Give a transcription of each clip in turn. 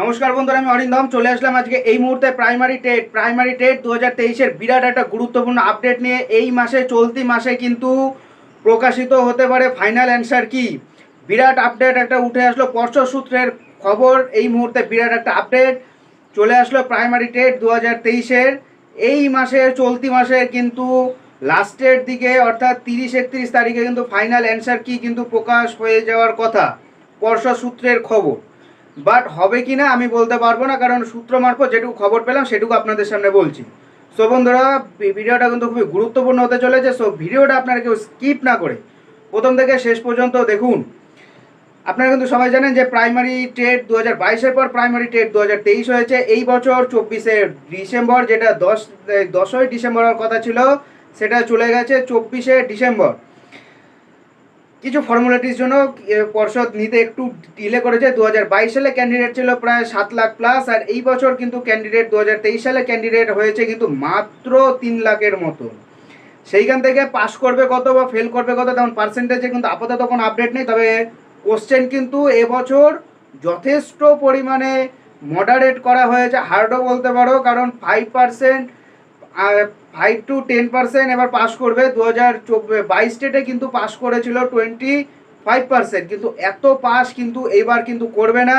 নমস্কার বন্ধুরা, আমি অরিন্দম। চলে আসলাম আজকে এই মুহূর্তে প্রাইমারি টেট প্রাইমারি টেট দু হাজার তেইশের বিরাট একটা গুরুত্বপূর্ণ আপডেট নিয়ে এই মাসে, চলতি মাসে কিন্তু প্রকাশিত হতে পারে ফাইনাল অ্যান্সার কি? বিরাট আপডেট একটা উঠে আসলো পর্ষদ সূত্রের খবর। এই মুহূর্তে বিরাট একটা আপডেট চলে আসলো প্রাইমারি টেট দু হাজার তেইশের। এই মাসে, চলতি মাসে কিন্তু লাস্টের দিকে, অর্থাৎ তিরিশ একত্রিশ তারিখে কিন্তু ফাইনাল অ্যান্সার কি কিন্তু প্রকাশ হয়ে যাওয়ার কথা। পর্ষদ সূত্রের খবর। বাট হবে কি না আমি বলতে পারব না, কারণ সূত্র মারফত যেটুকু খবর পেলাম, সেটুকু আপনাদের সামনে বলছি। সো বন্ধুরা ভিডিওটা কিন্তু খুবই গুরুত্বপূর্ণ হতে চলেছে সো ভিডিওটা আপনারা কেউ স্কিপ না করে। প্রথম থেকে শেষ পর্যন্ত দেখুন। আপনারা কিন্তু সবাই জানেন যে প্রাইমারি টেট দু হাজার পর প্রাইমারি টেট দু হাজার তেইশ হয়েছে। এই বছর চব্বিশে ডিসেম্বর, যেটা দশ দশই ডিসেম্বরের কথা ছিল, সেটা চলে গেছে চব্বিশে ডিসেম্বর। কিছু ফর্মালিটির জন্য পর্ষদ নিতে একটু ডিলে করেছে। দু হাজার বাইশ সালে ক্যান্ডিডেট ছিল প্রায় সাত লাখ প্লাস আর এই বছর কিন্তু ক্যান্ডিডেট দু হাজার তেইশ সালে ক্যান্ডিডেট হয়েছে কিন্তু মাত্র তিন লাখের মতো। সেইখান থেকে পাস করবে কত বা ফেল করবে কত, তেমন পার্সেন্টেজে কিন্তু আপাতত কোনো আপডেট নেই। তবে কোশ্চেন কিন্তু এবছর যথেষ্ট পরিমাণে মডারেট করা হয়েছে। হার্ডও বলতে পারো, কারণ five percent five to ten percent এবার পাস করবে। দু হাজার বাইশ স্টেটে কিন্তু পাস করেছিল টোয়েন্টি ফাইভ পার্সেন্ট কিন্তু এত পাস কিন্তু এবার কিন্তু করবে না।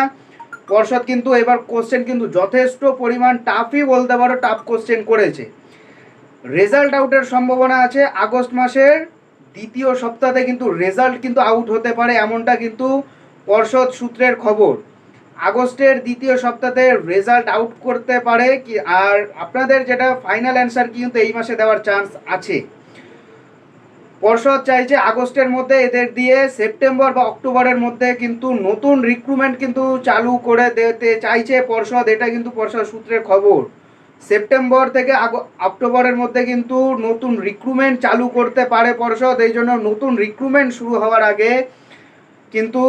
পর্ষদ কিন্তু এবার কোশ্চেন কিন্তু যথেষ্ট পরিমাণ টাফই বলতে পারো টাফ কোশ্চেন করেছে। রেজাল্ট আউটের সম্ভাবনা আছে আগস্ট মাসের। দ্বিতীয় সপ্তাহে কিন্তু রেজাল্ট কিন্তু আউট হতে পারে, এমনটা কিন্তু পর্ষদ সূত্রের খবর। আগস্টের দ্বিতীয় সপ্তাহে রেজাল্ট আউট করতে পারে কি? আর আপনাদের যেটা ফাইনাল অ্যান্সার কিন্তু এই মাসে দেওয়ার চান্স আছে। পর্ষদ চাইছে আগস্টের মধ্যে এদের দিয়ে সেপ্টেম্বর বা অক্টোবরের মধ্যে কিন্তু নতুন রিক্রুটমেন্ট কিন্তু চালু করে দিতে চাইছে পর্ষদ, এটা কিন্তু পর্ষদ সূত্রের খবর। সেপ্টেম্বর থেকে অক্টোবরের মধ্যে কিন্তু নতুন রিক্রুটমেন্ট চালু করতে পারে পর্ষদ, এই জন্য নতুন রিক্রুটমেন্ট শুরু হওয়ার আগে কিন্তু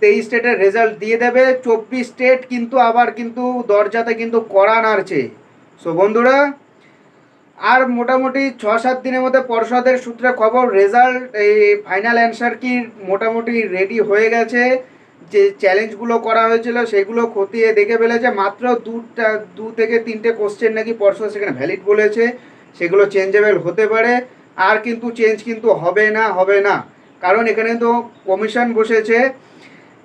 তেইশ স্টেটের রেজাল্ট দিয়ে দেবে, চব্বিশ স্টেট কিন্তু আবার কিন্তু দরজাতে কিন্তু কড়া নাড়ছে। সো বন্ধুরা, আর মোটামুটি ছ সাত দিনের মধ্যে পর্ষদের সূত্রে খবর রেজাল্ট এই ফাইনাল অ্যান্সার কি মোটামুটি রেডি হয়ে গেছে। যে চ্যালেঞ্জগুলো করা হয়েছিল, সেগুলো খতিয়ে দেখে ফেলেছে। মাত্র দুটা, দু থেকে তিনটে কোশ্চেন নাকি পর্ষদ সেখানে ভ্যালিড বলেছে। সেগুলো চেঞ্জেবল হতে পারে। আর কিন্তু চেঞ্জ কিন্তু হবে না হবে না। কারণ এখানে তো কমিশন বসেছে,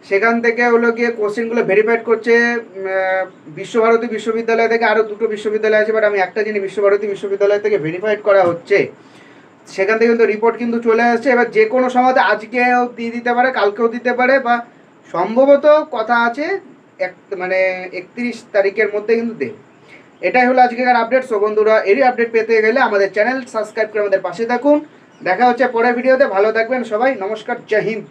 সেখান থেকে হলো গিয়ে কোশ্চেনগুলো ভেরিফাইড করছে বিশ্বভারতী বিশ্ববিদ্যালয় থেকে আরও দুটো বিশ্ববিদ্যালয় আছে বাট আমি একটা জিনিস বিশ্বভারতী বিশ্ববিদ্যালয় থেকে ভেরিফাইড করা হচ্ছে। সেখান থেকে কিন্তু রিপোর্ট কিন্তু চলে আসছে, এবার যে কোনো সময়তে আজকেও দিয়ে দিতে পারে, কালকেও দিতে পারে, বা সম্ভবত কথা আছে এক মানে একত্রিশ তারিখের মধ্যে কিন্তু দেবে। এটাই হলো আজকের আপডেট সো বন্ধুরা, এরই আপডেট পেতে গেলে আমাদের চ্যানেল সাবস্ক্রাইব করে আমাদের পাশে থাকুন। দেখা হচ্ছে পরের ভিডিওতে ভালো থাকবেন সবাই নমস্কার জয় হিন্দ